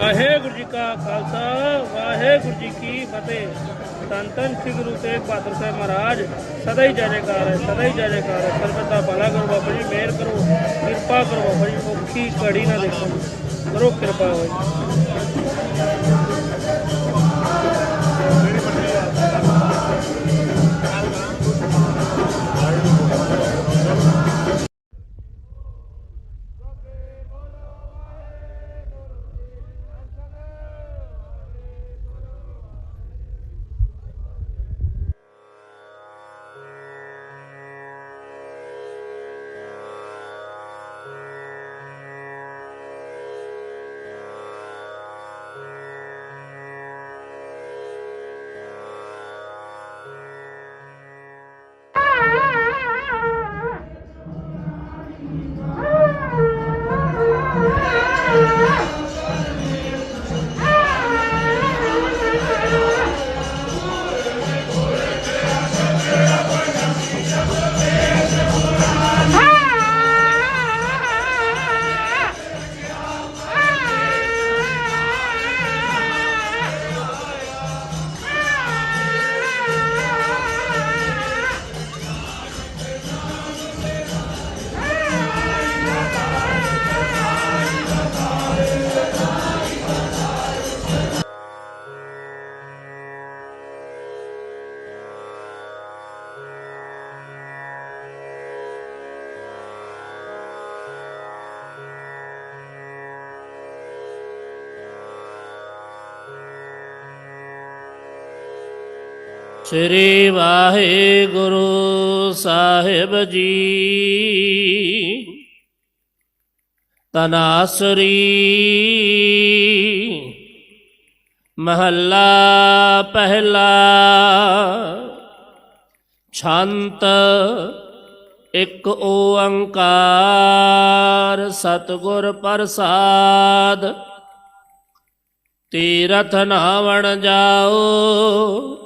ਵਾਹਿਗੁਰੂ ਜੀ ਕਾ ਖਾਲਸਾ, ਵਾਹਿਗੁਰੂ ਜੀ ਕੀ ਫਤਿਹ। ਧੰਨ ਧੰਨ ਸ੍ਰੀ ਗੁਰੂ ਤੇਗ ਬਹਾਦਰ ਸਾਹਿਬ ਮਹਾਰਾਜ, ਸਦਾ ਹੀ ਜੈ ਜੈਕਾਰ ਹੈ, ਸਦਾ ਹੀ ਜੈ ਜੈਕਾਰ ਹੈ। ਸਰਬਤ ਦਾ ਭਲਾ ਕਰੋ ਬਾਬਾ ਜੀ, ਮਿਹਰ ਕਰੋ, ਕਿਰਪਾ ਕਰੋ ਬਾਬਾ ਜੀ, ਔਖੀ ਕੜੀ ਨਾ ਦੇਖੋ। ਕਰੋ ਕਿਰਪਾ ਹੋਈ ਸ੍ਰੀ ਵਾਹਿਗੁਰੂ ਸਾਹਿਬ ਜੀ। ਤਨਾਸਰੀ ਮਹੱਲਾ ਪਹਿਲਾ ਛੰਤ ਇੱਕ ਓੰਕਾਰ ਸਤਿਗੁਰ ਪ੍ਰਸਾਦ। ਤੀਰਥ ਨਾਵਣ ਜਾਓ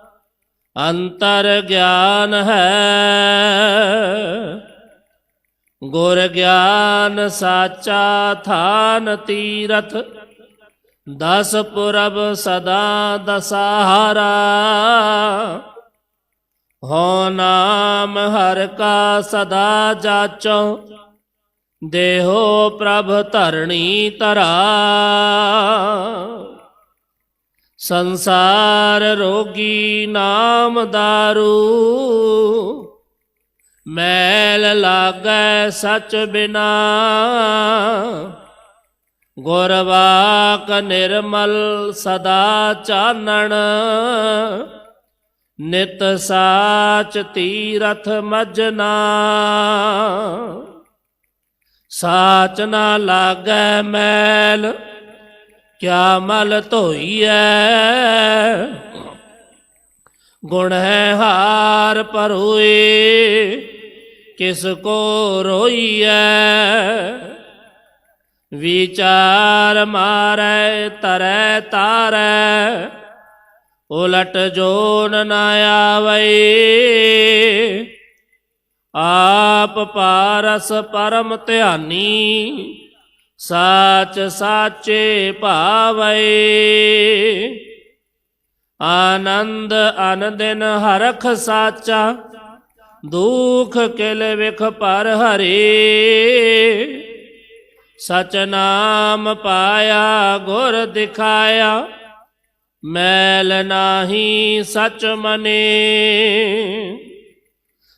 ਅੰਤਰ ਗਿਆਨ ਹੈ ਗੁਰ ਗਿਆਨ ਸਾਚਾ ਥਾਨ ਤੀਰਥ ਦਸ ਪੁਰਬ ਸਦਾ ਦਸਹਾਰਾ ਹੋ ਨਾਮ ਹਰ ਕਾ ਸਦਾ ਜਾਚੋ ਦੇਹੋ ਪ੍ਰਭ ਧਰਣੀ ਧਰਾ ਸੰਸਾਰ ਰੋਗੀ ਨਾਮ ਦਾਰੂ। ਮੈਲ ਲਾਗੈ ਸਚ ਬਿਨਾ। ਗੁਰਵਾਕ ਨਿਰਮਲ ਸਦਾ ਚਾਨਣ। ਨਿਤ ਸਾਚ ਤੀਰਥ ਮਜਨਾ। ਸਾਚ ਨਾ ਲਾਗੈ ਮੈਲ ਕਿਆ ਮਲ ਧੋਈਐ? ਗੁਣ ਹੈ ਹਾਰ ਪਰੋਏ ਕਿਸ ਕੋ ਰੋਈਐ? ਵਿਚਾਰ ਮਾਰੈ, ਤਰੈ ਤਾਰੈ, ਉਲਟ ਜੋਨ ਨਾ ਆਵੈ ਆਪ ਪਾਰਸ ਪਰਮ ਧਿਆਨੀ ਸਾਚ ਸਾਚੇ ਭਾਵੈ। ਆਨੰਦ ਅਨਦਿਨ ਹਰਖ ਸਾਚਾ, ਦੁਖ ਕਿਲ ਵਿਖ ਪਰ ਹਰੇ। ਸਚ ਨਾਮ ਪਾਇਆ, ਗੁਰ ਦਿਖਾਇਆ, ਮੈਲ ਨਾਹੀ ਸਚ ਮਨੇ।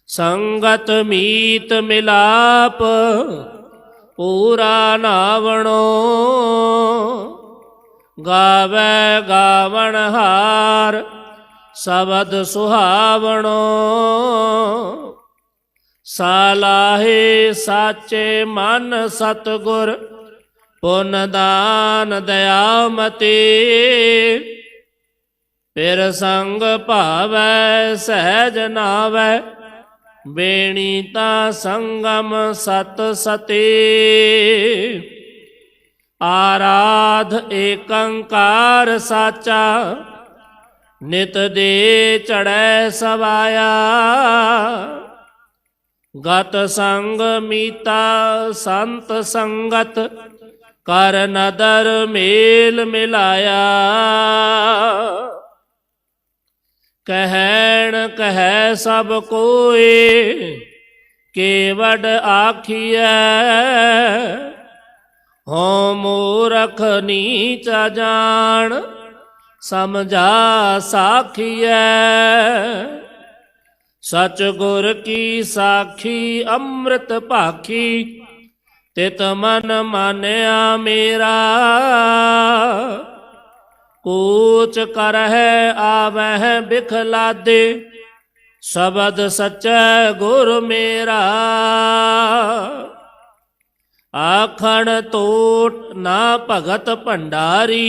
ਸੰਗਤ ਮੀਤ ਮਿਲਾਪ ਪੂਰਾ ਨਾਵਣੋ। ਗਾਵੇ ਗਾਵਣ ਹਾਰ, ਸ਼ਬਦ ਸੁਹਾਵਣੋ। ਸਾਲਾਹੇ ਸਾਚੇ ਮਨ ਸਤਗੁਰ, ਪੁੰਨ ਦਾਨ ਦਇਆਮਤੀ ਫਿਰ ਸੰਗ ਭਾਵੈ ਸਹਿਜ ਨਾਵੈ ਬੇਣੀ ਤਾਂ ਸੰਗਮ ਸਤ ਸਤੀ। ਆਰਾਧ ਏਕੰਕਾਰ ਸਾਚਾ, ਨਿਤ ਦੇ ਚੜੈ ਸਵਾਇਆ। ਗਤ ਸੰਗ ਮੀਤਾ ਸੰਤ ਸੰਗਤ, ਕਰ ਨਦਰ ਮੇਲ ਮਿਲਾਇਆ। ਕਹਿਣ ਕਹਿ ਸਭ ਕੋਏ ਕੇਵਡ ਆਖੀਐ ਹੋ ਮੂਰਖ ਨੀਚ ਜਾਣ, ਸਮਝਾ ਸਾਖੀਐ। ਸਚ ਗੁਰ ਕੀ ਸਾਖੀ, ਅੰਮ੍ਰਿਤ ਭਾਖੀ, ਤਿਤ ਮਨ ਮਾਨਿਆ ਮੇਰਾ। ਕੂਚ ਕਰਹਿ ਆਵਹਿ ਬਿਖਲਾਦੇ, ਸ਼ਬਦ ਸਚੈ ਗੁਰ ਮੇਰਾ। ਆਖਣ ਟੋਟ ਨਾ ਭਗਤ ਭੰਡਾਰੀ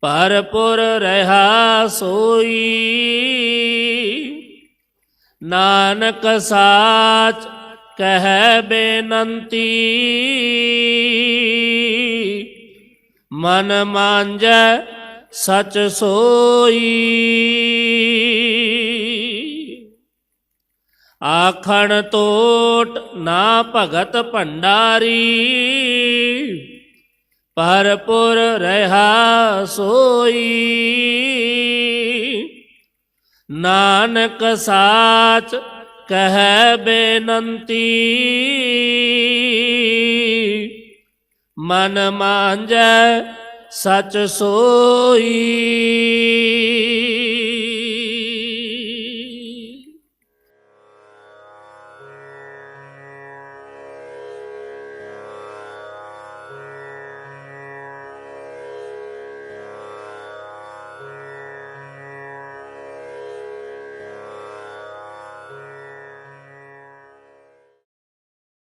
ਪਰਪੁਰ ਰਹਾ ਸੋਈ। ਨਾਨਕ ਸਾਚ ਕਹਿ ਬੇਨੰਤੀ ਮਨ ਮਾਂਜੈ ਸਚ ਸੋਈ। ਆਖਣ ਤੋਟ ਨਾ ਭਗਤ ਭੰਡਾਰੀ ਪਰਪੁਰ ਰਹਾ ਸੋਈ। ਨਾਨਕ ਸਾਚ ਕਹਿ ਬੇਨੰਤੀ ਮਨ ਮਾਂਜੈ ਸਚ ਸੋਈ।